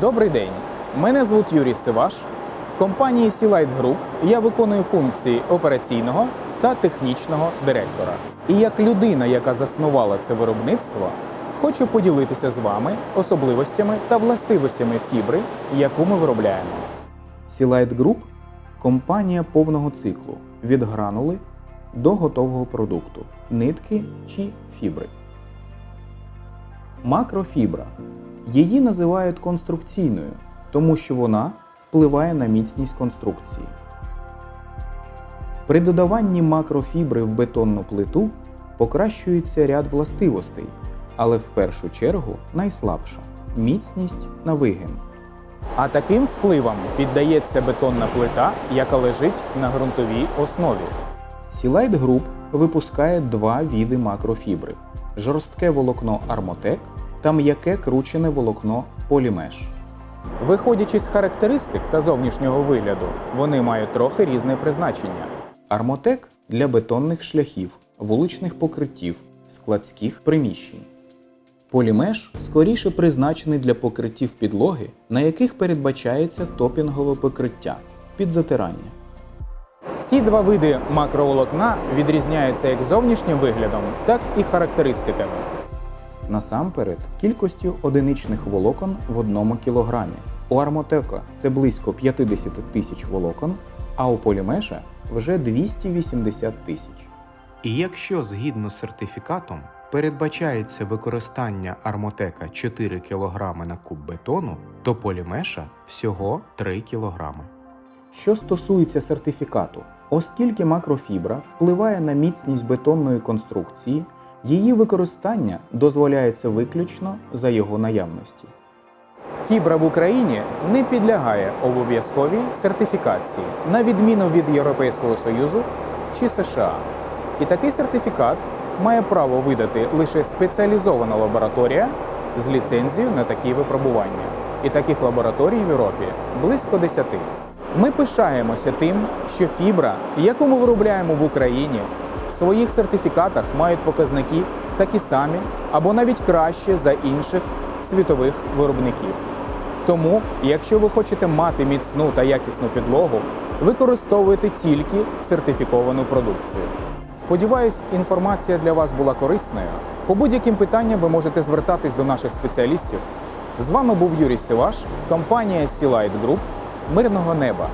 Добрий день. Мене звуть Юрій Сиваш. В компанії Sealight Group я виконую функції операційного та технічного директора. І як людина, яка заснувала це виробництво, хочу поділитися з вами особливостями та властивостями фібри, яку ми виробляємо. Sealight Group компанія повного циклу від гранули до готового продукту нитки чи фібри. Макрофібра. Її називають конструкційною, тому що вона впливає на міцність конструкції. При додаванні макрофібри в бетонну плиту покращується ряд властивостей, але в першу чергу найслабша міцність на вигин. А таким впливам піддається бетонна плита, яка лежить на ґрунтовій основі. Sealight Group випускає два види макрофібри: жорстке волокно Armotec та м'яке кручене волокно Polymmesh. Виходячи з характеристик та зовнішнього вигляду, вони мають трохи різне призначення. Armotec – для бетонних шляхів, вуличних покриттів, складських приміщень. Полімеш скоріше призначений для покриттів підлоги, на яких передбачається топінгове покриття під затирання. Ці два види макроволокна відрізняються як зовнішнім виглядом, так і характеристиками. Насамперед, кількістю одиничних волокон в одному кілограмі. У Армотека це близько 50 тисяч волокон, а у Полімеша вже 280 тисяч. І якщо згідно з сертифікатом передбачається використання армотека 4 кг на куб бетону, то полімеша всього 3 кг. Що стосується сертифікату, оскільки макрофібра впливає на міцність бетонної конструкції, її використання дозволяється виключно за його наявності. Фібра в Україні не підлягає обов'язковій сертифікації, на відміну від Європейського Союзу чи США. І такий сертифікат має право видати лише спеціалізована лабораторія з ліцензією на такі випробування. І таких лабораторій в Європі близько 10. Ми пишаємося тим, що фібра, яку ми виробляємо в Україні, своїх сертифікатах мають показники такі самі або навіть краще за інших світових виробників. Тому, якщо ви хочете мати міцну та якісну підлогу, використовуйте тільки сертифіковану продукцію. Сподіваюсь, інформація для вас була корисною. По будь-яким питанням ви можете звертатись до наших спеціалістів. З вами був Юрій Сиваш, компанія Sealight Group. Мирного неба!